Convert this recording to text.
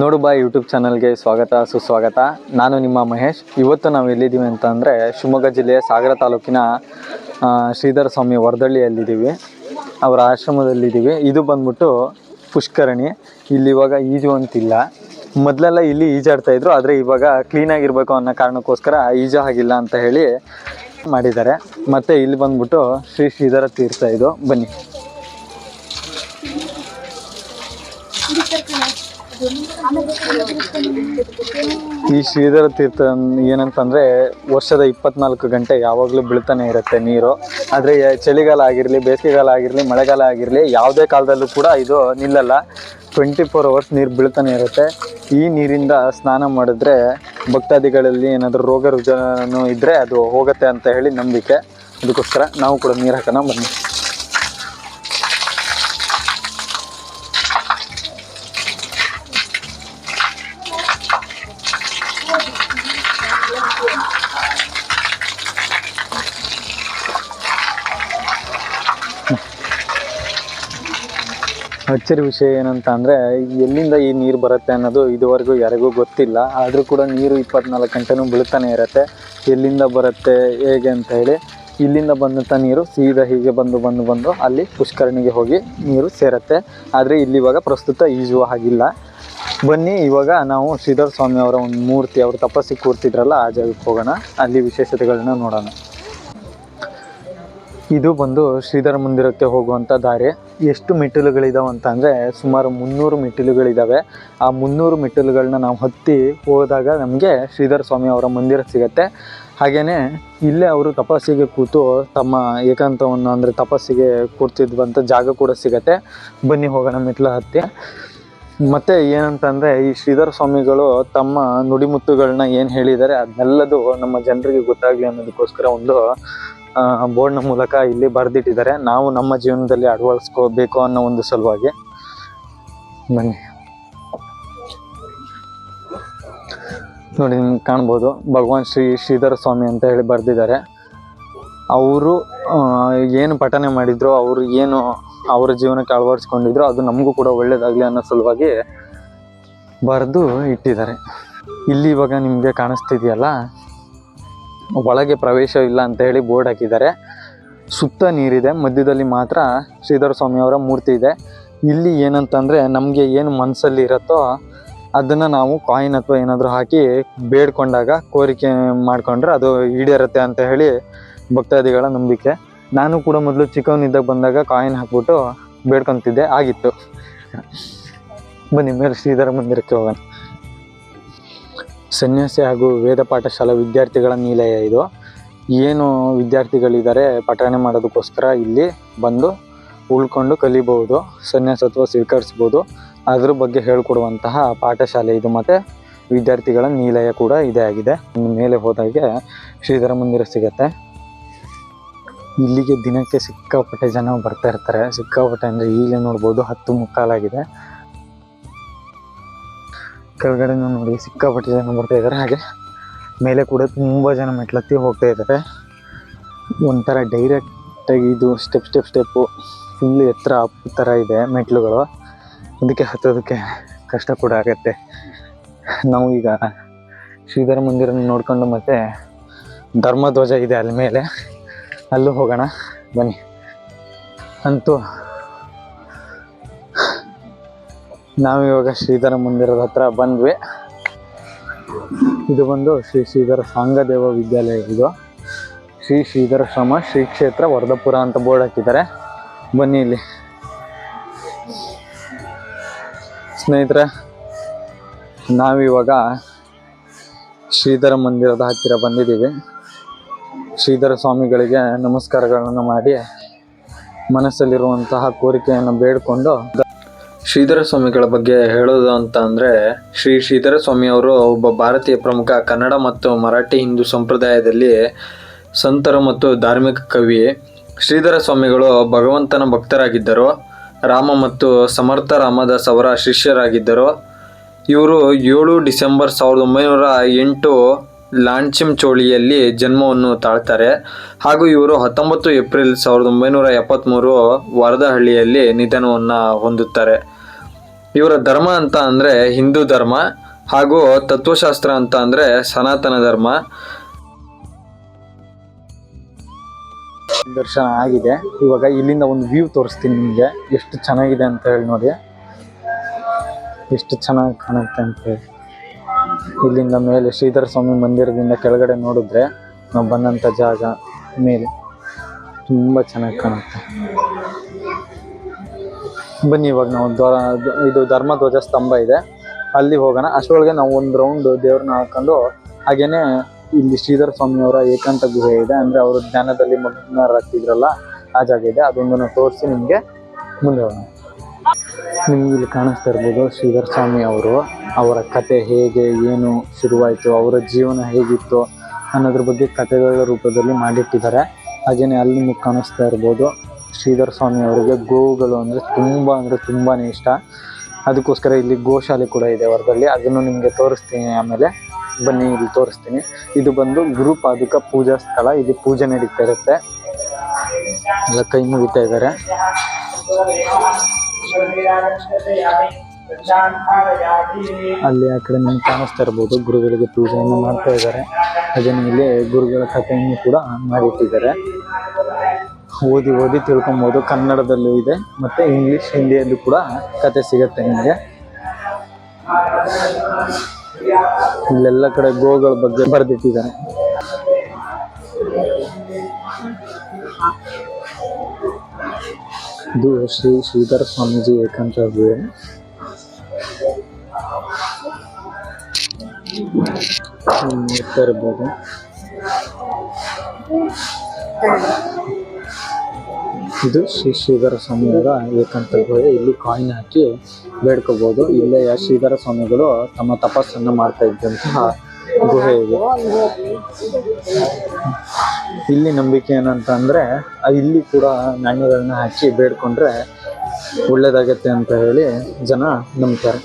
ನೋಡು ಬಾ ಯೂಟ್ಯೂಬ್ ಚಾನಲ್ಗೆ ಸ್ವಾಗತ, ಸುಸ್ವಾಗತ. ನಾನು ನಿಮ್ಮ ಮಹೇಶ್. ಇವತ್ತು ನಾವು ಎಲ್ಲಿದ್ದೀವಿ ಅಂತ ಅಂದರೆ ಶಿವಮೊಗ್ಗ ಜಿಲ್ಲೆಯ ಸಾಗರ ತಾಲೂಕಿನ ಶ್ರೀಧರ ಸ್ವಾಮಿ ವರದಳ್ಳಿಯಲ್ಲಿದ್ದೀವಿ ಅವರ ಆಶ್ರಮದಲ್ಲಿದ್ದೀವಿ. ಇದು ಬಂದ್ಬಿಟ್ಟು ಪುಷ್ಕರಣಿ. ಇಲ್ಲಿ ಇವಾಗ ಈಜು ಅಂತಿಲ್ಲ. ಮೊದಲೆಲ್ಲ ಇಲ್ಲಿ ಈಜಾಡ್ತಾ ಇದ್ರು, ಆದರೆ ಇವಾಗ ಕ್ಲೀನಾಗಿರ್ಬೇಕು ಅನ್ನೋ ಕಾರಣಕ್ಕೋಸ್ಕರ ಈಜು ಆಗಿಲ್ಲ ಅಂತ ಹೇಳಿ ಮಾಡಿದ್ದಾರೆ. ಮತ್ತು ಇಲ್ಲಿ ಬಂದ್ಬಿಟ್ಟು ಶ್ರೀ ಶ್ರೀಧರ ತೀರ್ಥ ಇದು. ಬನ್ನಿ. ಈ ಶ್ರೀಧರ ತೀರ್ಥ ಏನಂತಂದ್ರೆ ವರ್ಷದ ಇಪ್ಪತ್ನಾಲ್ಕು ಗಂಟೆ ಯಾವಾಗಲೂ ಬೀಳ್ತಾನೆ ಇರುತ್ತೆ ನೀರು. ಆದರೆ ಚಳಿಗಾಲ ಆಗಿರಲಿ, ಬೇಸಿಗೆಗಾಲ ಆಗಿರಲಿ, ಮಳೆಗಾಲ ಆಗಿರಲಿ, ಯಾವುದೇ ಕಾಲದಲ್ಲೂ ಕೂಡ ಇದು ನಿಲ್ಲಲ್ಲ. ಟ್ವೆಂಟಿ ಫೋರ್ ಅವರ್ಸ್ ನೀರು ಬೀಳ್ತಾನೆ ಇರುತ್ತೆ. ಈ ನೀರಿಂದ ಸ್ನಾನ ಮಾಡಿದ್ರೆ ಭಕ್ತಾದಿಗಳಲ್ಲಿ ಏನಾದರೂ ರೋಗ ರುಜಿನ ಇದ್ದರೆ ಅದು ಹೋಗುತ್ತೆ ಅಂತ ಹೇಳಿ ನಂಬಿಕೆ. ಅದಕ್ಕೋಸ್ಕರ ನಾವು ಕೂಡ ನೀರು ಹಾಕೋಣ ಬನ್ನಿ. ಅಚ್ಚರಿ ವಿಷಯ ಏನಂತ ಅಂದರೆ ಎಲ್ಲಿಂದ ಈ ನೀರು ಬರುತ್ತೆ ಅನ್ನೋದು ಇದುವರೆಗೂ ಯಾರಿಗೂ ಗೊತ್ತಿಲ್ಲ. ಆದರೂ ಕೂಡ ನೀರು ಇಪ್ಪತ್ನಾಲ್ಕು ಗಂಟೆನೂ ಬೀಳ್ತಾನೆ ಇರುತ್ತೆ. ಎಲ್ಲಿಂದ ಬರುತ್ತೆ, ಹೇಗೆ ಅಂತ ಹೇಳಿ ಇಲ್ಲಿಂದ ಬಂದಂಥ ನೀರು ಸೀದಾ ಹೀಗೆ ಬಂದು ಬಂದು ಬಂದು ಅಲ್ಲಿ ಪುಷ್ಕರಣಿಗೆ ಹೋಗಿ ನೀರು ಸೇರುತ್ತೆ. ಆದರೆ ಇಲ್ಲಿ ಇವಾಗ ಪ್ರಸ್ತುತ ಈಜುವ ಹಾಗಿಲ್ಲ. ಬನ್ನಿ, ಇವಾಗ ನಾವು ಶ್ರೀಧರ ಸ್ವಾಮಿ ಅವರ ಒಂದು ಮೂರ್ತಿ, ಅವರು ತಪಸ್ಸಿಗೆ ಕೂರ್ತಿದ್ರಲ್ಲ, ಆ ಜಾಗಕ್ಕೆ ಹೋಗೋಣ. ಅಲ್ಲಿ ವಿಶೇಷತೆಗಳನ್ನ ನೋಡೋಣ. ಇದು ಬಂದು ಶ್ರೀಧರ ಮಂದಿರಕ್ಕೆ ಹೋಗುವಂಥ ದಾರಿ. ಎಷ್ಟು ಮೆಟ್ಟಿಲುಗಳಿದಾವೆ ಅಂತ ಅಂದರೆ ಸುಮಾರು ಮುನ್ನೂರು ಮೆಟ್ಟಿಲುಗಳಿದ್ದಾವೆ ಆ ಮುನ್ನೂರು ಮೆಟ್ಟಿಲುಗಳನ್ನ ನಾವು ಹತ್ತಿ ಹೋದಾಗ ನಮಗೆ ಶ್ರೀಧರ ಸ್ವಾಮಿ ಅವರ ಮಂದಿರ ಸಿಗತ್ತೆ. ಹಾಗೆಯೇ ಇಲ್ಲೇ ಅವರು ತಪಸ್ಸಿಗೆ ಕೂತು ತಮ್ಮ ಏಕಾಂತವನ್ನು ಅಂದರೆ ತಪಸ್ಸಿಗೆ ಕೂರ್ತಿದ್ವಂಥ ಜಾಗ ಕೂಡ ಸಿಗತ್ತೆ. ಬನ್ನಿ ಹೋಗೋಣ ಮೆಟ್ಲು ಹತ್ತಿ. ಮತ್ತು ಏನಂತಂದರೆ ಈ ಶ್ರೀಧರ ಸ್ವಾಮಿಗಳು ತಮ್ಮ ನುಡಿಮುತ್ತುಗಳನ್ನ ಏನು ಹೇಳಿದ್ದಾರೆ ಅದನ್ನೆಲ್ಲದು ನಮ್ಮ ಜನರಿಗೆ ಗೊತ್ತಾಗಲಿ ಅನ್ನೋದಕ್ಕೋಸ್ಕರ ಒಂದು ಬೋರ್ಡ್ನ ಮೂಲಕ ಇಲ್ಲಿ ಬರೆದಿಟ್ಟಿದ್ದಾರೆ. ನಾವು ನಮ್ಮ ಜೀವನದಲ್ಲಿ ಅಳವಡಿಸ್ಕೋಬೇಕು ಅನ್ನೋ ಒಂದು ಸಲುವಾಗಿ. ಬನ್ನಿ. ನೋಡಿ, ನಿಮ್ಗೆ ಕಾಣ್ಬೋದು. ಭಗವಾನ್ ಶ್ರೀ ಶ್ರೀಧರ ಸ್ವಾಮಿ ಅಂತ ಹೇಳಿ ಬರೆದಿದ್ದಾರೆ. ಅವರು ಏನು ಪಠನೆ ಮಾಡಿದ್ರು, ಅವರು ಏನು ಅವರ ಜೀವನಕ್ಕೆ ಅಳವಡಿಸ್ಕೊಂಡಿದ್ರು, ಅದು ನಮಗೂ ಕೂಡ ಒಳ್ಳೇದಾಗಲಿ ಅನ್ನೋ ಸಲುವಾಗಿ ಬರೆದು ಇಟ್ಟಿದ್ದಾರೆ. ಇಲ್ಲಿ ಇವಾಗ ನಿಮಗೆ ಕಾಣಿಸ್ತಿದೆಯಲ್ಲ ಒಳಗೆ ಪ್ರವೇಶ ಇಲ್ಲ ಅಂತ ಹೇಳಿ ಬೋರ್ಡ್ ಹಾಕಿದ್ದಾರೆ. ಸುತ್ತ ನೀರಿದೆ. ಮಧ್ಯದಲ್ಲಿ ಮಾತ್ರ ಶ್ರೀಧರ ಸ್ವಾಮಿಯವರ ಮೂರ್ತಿ ಇದೆ. ಇಲ್ಲಿ ಏನಂತಂದರೆ ನಮಗೆ ಏನು ಮನಸ್ಸಲ್ಲಿ ಇರುತ್ತೋ ಅದನ್ನು ನಾವು ಕಾಯಿನ್ ಅಥವಾ ಏನಾದರೂ ಹಾಕಿ ಬೇಡ್ಕೊಂಡಾಗ ಕೋರಿಕೆ ಮಾಡಿಕೊಂಡ್ರೆ ಅದು ಈಡೇರುತ್ತೆ ಅಂತ ಹೇಳಿ ಭಕ್ತಾದಿಗಳ ನಂಬಿಕೆ. ನಾನು ಕೂಡ ಮೊದಲು ಚಿಕ್ಕವನಿದ್ದಾಗ ಬಂದಾಗ ಕಾಯಿನ್ ಹಾಕ್ಬಿಟ್ಟು ಬೇಡ್ಕೊತಿದ್ದೆ. ಆಗಿತ್ತು. ಬನ್ನಿ, ಮೇಲೆ ಶ್ರೀಧರ ಮಂದಿರಕ್ಕೆ ಹೋಗೋಣ. ಸನ್ಯಾಸಿ ಹಾಗೂ ವೇದ ಪಾಠಶಾಲಾ ವಿದ್ಯಾರ್ಥಿಗಳ ನಿಲಯ ಇದು. ಏನು ವಿದ್ಯಾರ್ಥಿಗಳಿದ್ದಾರೆ ಪಠಣೆ ಮಾಡೋದಕ್ಕೋಸ್ಕರ ಇಲ್ಲಿ ಬಂದು ಉಳ್ಕೊಂಡು ಕಲಿಬಹುದು, ಸನ್ಯಾಸತ್ವ ಸ್ವೀಕರಿಸ್ಬೋದು ಅದ್ರ ಬಗ್ಗೆ ಹೇಳ್ಕೊಡುವಂತಹ ಪಾಠಶಾಲೆ ಇದು ಮತ್ತು ವಿದ್ಯಾರ್ಥಿಗಳ ನಿಲಯ ಕೂಡ ಇದೇ ಆಗಿದೆ. ಮೇಲೆ ಹೋದಾಗೆ ಶ್ರೀಧರ ಮಂದಿರ ಸಿಗತ್ತೆ. ಇಲ್ಲಿಗೆ ದಿನಕ್ಕೆ ಸಿಕ್ಕಾಪಟ್ಟೆ ಜನ ಬರ್ತಾ ಇರ್ತಾರೆ. ಸಿಕ್ಕಾಪಟ್ಟೆ ಅಂದರೆ ಈಗಲೇ ನೋಡ್ಬೋದು ಹತ್ತು ಮುಕ್ಕಾಲಾಗಿದೆ. ಕೆಳಗಡೆನೂ ನೋಡಿ ಸಿಕ್ಕಾಪಟ್ಟೆ ಜನ ಬರ್ತಾ ಇದ್ದಾರೆ ಹಾಗೆ ಮೇಲೆ ಕೂಡ ತುಂಬ ಜನ ಮೆಟ್ಲತ್ತಿ ಹೋಗ್ತಾ ಇದ್ದಾರೆ ಒಂಥರ ಡೈರೆಕ್ಟಾಗಿ ಇದು ಸ್ಟೆಪ್ ಸ್ಟೆಪ್ ಸ್ಟೆಪ್ಪು ಫುಲ್ ಎತ್ತರ ಅಪ್ ಥರ ಇದೆ ಮೆಟ್ಲುಗಳು ಅದಕ್ಕೆ ಹತ್ತೋದಕ್ಕೆ ಕಷ್ಟ ಕೂಡ ಆಗತ್ತೆ. ನಾವು ಈಗ ಶ್ರೀಧರ ಮಂದಿರ ನೋಡ್ಕೊಂಡು ಮತ್ತೆ ಧರ್ಮಧ್ವಜ ಇದೆ ಅಲ್ಲಿ ಮೇಲೆ. ಅಲ್ಲೂ ಹೋಗೋಣ. ಬನ್ನಿ. ಅಂತೂ ನಾವಿವಾಗ ಶ್ರೀಧರ ಮಂದಿರದ ಹತ್ರ ಬಂದ್ವಿ. ಇದು ಬಂದು ಶ್ರೀ ಶ್ರೀಧರ ಸಾಂಗದೇವ ವಿದ್ಯಾಲಯ ಇದು. ಶ್ರೀ ಶ್ರೀಧರ ಶ್ರಮ, ಶ್ರೀ ಕ್ಷೇತ್ರ, ವರ್ಧಪುರ ಅಂತ ಬೋರ್ಡ್ ಹಾಕಿದ್ದಾರೆ. ಬನ್ನಿ ಇಲ್ಲಿ. ಸ್ನೇಹಿತರೆ ನಾವಿವಾಗ ಶ್ರೀಧರ ಮಂದಿರದ ಹತ್ತಿರ ಬಂದಿದ್ದೀವಿ. ಶ್ರೀಧರ ಸ್ವಾಮಿಗಳಿಗೆ ನಮಸ್ಕಾರಗಳನ್ನು ಮಾಡಿ ಮನಸ್ಸಲ್ಲಿರುವಂತಹ ಕೋರಿಕೆಯನ್ನು ಬೇಡಿಕೊಂಡು ಶ್ರೀಧರ ಸ್ವಾಮಿಗಳ ಬಗ್ಗೆ ಹೇಳೋದು ಅಂತ ಅಂದರೆ ಶ್ರೀ ಶ್ರೀಧರ ಸ್ವಾಮಿ ಅವರು ಒಬ್ಬ ಭಾರತೀಯ ಪ್ರಮುಖ ಕನ್ನಡ ಮತ್ತು ಮರಾಠಿ ಹಿಂದೂ ಸಂಪ್ರದಾಯದಲ್ಲಿ ಸಂತರು ಮತ್ತು ಧಾರ್ಮಿಕ ಕವಿ ಶ್ರೀಧರ ಸ್ವಾಮಿಗಳು ಭಗವಂತನ ಭಕ್ತರಾಗಿದ್ದರು. ರಾಮ ಮತ್ತು ಸಮರ್ಥ ರಾಮದಾಸ್ ಅವರ ಶಿಷ್ಯರಾಗಿದ್ದರು. ಇವರು ಏಳು ಡಿಸೆಂಬರ್ ಸಾವಿರದ ಒಂಬೈನೂರ ಎಂಟು ಲಾಂಚಿಮ್ ಚೋಳಿಯಲ್ಲಿ ಜನ್ಮವನ್ನು ತಾಳ್ತಾರೆ. ಹಾಗೂ ಇವರು ಹತ್ತೊಂಬತ್ತು ಏಪ್ರಿಲ್ ಸಾವಿರದ ಒಂಬೈನೂರ ಎಪ್ಪತ್ತ್ಮೂರು ವರದಹಳ್ಳಿಯಲ್ಲಿ ನಿಧನವನ್ನು ಹೊಂದುತ್ತಾರೆ. ಇವರ ಧರ್ಮ ಅಂತ ಅಂದ್ರೆ ಹಿಂದೂ ಧರ್ಮ ಹಾಗೂ ತತ್ವಶಾಸ್ತ್ರ ಅಂತ ಅಂದ್ರೆ ಸನಾತನ ಧರ್ಮ. ದರ್ಶನ ಆಗಿದೆ. ಇವಾಗ ಇಲ್ಲಿಂದ ಒಂದು ವ್ಯೂ ತೋರಿಸ್ತೀನಿ ನಿಮಗೆ. ಎಷ್ಟು ಚೆನ್ನಾಗಿದೆ ಅಂತ ಹೇಳಿ ನೋಡಿ. ಎಷ್ಟು ಚೆನ್ನಾಗಿ ಕಾಣುತ್ತೆ ಅಂತ ಹೇಳಿ. ಇಲ್ಲಿಂದ ಮೇಲೆ ಶ್ರೀಧರ ಸ್ವಾಮಿ ಮಂದಿರದಿಂದ ಕೆಳಗಡೆ ನೋಡಿದ್ರೆ ನಾವು ಬಂದಂಥ ಜಾಗ ಮೇಲೆ. ತುಂಬ ಚೆನ್ನಾಗಿ ಕಾಣುತ್ತೆ. ಬನ್ನಿ ಇವಾಗ ನಾವು ದ್ವಾರ, ಇದು ಧರ್ಮಧ್ವಜ ಸ್ತಂಭ ಇದೆ. ಅಲ್ಲಿ ಹೋಗೋಣ. ಅಷ್ಟರೊಳಗೆ ನಾವು ಒಂದು ರೌಂಡ್ ದೇವ್ರನ್ನ ಹಾಕೊಂಡು, ಹಾಗೇನೆ ಇಲ್ಲಿ ಶ್ರೀಧರ ಸ್ವಾಮಿಯವರ ಏಕಾಂತ ಗುಹೆ ಇದೆ. ಅಂದರೆ ಅವರು ಜ್ಞಾನದಲ್ಲಿ ಮಗ್ನರಾಗ್ತಿದ್ರಲ್ಲ ಆ ಜಾಗ ಇದೆ. ಅದೊಂದನ್ನು ತೋರಿಸಿ ನಿಮಗೆ ಮುಂದೆ ಹೋಗೋಣ. ನಿಮ್ಗೆ ಇಲ್ಲಿ ಕಾಣಿಸ್ತಾ ಇರ್ಬೋದು ಶ್ರೀಧರ ಸ್ವಾಮಿ ಅವರು. ಅವರ ಕತೆ ಹೇಗೆ, ಏನು ಶುರುವಾಯಿತು, ಅವರ ಜೀವನ ಹೇಗಿತ್ತು ಅನ್ನೋದ್ರ ಬಗ್ಗೆ ಕಥೆಗಳ ರೂಪದಲ್ಲಿ ಮಾಡಿಟ್ಟಿದ್ದಾರೆ. ಹಾಗೆಯೇ ಅಲ್ಲಿ ನಿಮಗೆ ಕಾಣಿಸ್ತಾ ಇರ್ಬೋದು. ಶ್ರೀಧರ ಸ್ವಾಮಿ ಅವರಿಗೆ ಗೋವುಗಳು ಅಂದರೆ ತುಂಬ ಅಂದರೆ ತುಂಬಾ ಇಷ್ಟ. ಅದಕ್ಕೋಸ್ಕರ ಇಲ್ಲಿ ಗೋಶಾಲೆ ಕೂಡ ಇದೆ ಹೊರದಲ್ಲಿ ಅದನ್ನು ನಿಮಗೆ ತೋರಿಸ್ತೀನಿ ಆಮೇಲೆ ಬನ್ನಿ, ಇಲ್ಲಿ ತೋರಿಸ್ತೀನಿ. ಇದು ಬಂದು ಗುರು ಪಾದುಕ ಪೂಜಾ ಸ್ಥಳ. ಇಲ್ಲಿ ಪೂಜೆ ನಡೀತಾ ಇರುತ್ತೆ. ಎಲ್ಲ ಕೈ ಮುಗಿತಾ ಇದ್ದಾರೆ. ಅಲ್ಲಿ ಆ ಕಡೆ ನಿಮ್ಗೆ ಕಾಣಿಸ್ತಾ ಇರ್ಬೋದು, ಗುರುಗಳಿಗೆ ಪೂಜೆಯನ್ನು ಮಾಡ್ತಾ ಇದ್ದಾರೆ. ಅದನ್ನು ಇಲ್ಲಿ ಗುರುಗಳ ಕಥೆಯನ್ನು ಕೂಡ ಮಾಡಿಟ್ಟಿದ್ದಾರೆ. ಓದಿ ಓದಿ ತಿಳ್ಕೊಬೋದು. ಕನ್ನಡದಲ್ಲೂ ಇದೆ. ಮತ್ತೆ ಇಂಗ್ಲಿಷ್ ಹಿಂದಿಯಲ್ಲೂ ಕೂಡ ಕತೆ ಸಿಗುತ್ತೆ ನಿಮಗೆ. ಇಲ್ಲೆಲ್ಲ ಕಡೆ ಗೋಗಳ ಬಗ್ಗೆ ಬರೆದಿಟ್ಟಿದ್ದಾರೆ. ಇದು ಶ್ರೀ ಶ್ರೀಧರ ಸ್ವಾಮೀಜಿ ಏಕಾಂತ ಇರ್ಬೋದು. ಇದು ಶ್ರೀ ಶ್ರೀಧರ ಸ್ವಾಮಿಯವರ ಗುಹೆ ಇಲ್ಲಿ ಕಾಯಿನ್ ಹಾಕಿ ಬೇಡ್ಕೋಬಹುದು ಇಲ್ಲೇ ಶ್ರೀಧರ ಸ್ವಾಮಿಗಳು ತಮ್ಮ ತಪಸ್ಸನ್ನು ಮಾಡ್ತಾ ಇದ್ದಂತಹ ಗುಹೆ ಇದು. ಇಲ್ಲಿ ನಂಬಿಕೆ ಏನಂತ ಅಂದ್ರೆ ಇಲ್ಲಿ ಕೂಡ ನಾಣ್ಯಗಳನ್ನ ಹಾಕಿ ಬೇಡ್ಕೊಂಡ್ರೆ ಒಳ್ಳೇದಾಗತ್ತೆ ಅಂತ ಹೇಳಿ ಜನ ನಂಬ್ತಾರೆ.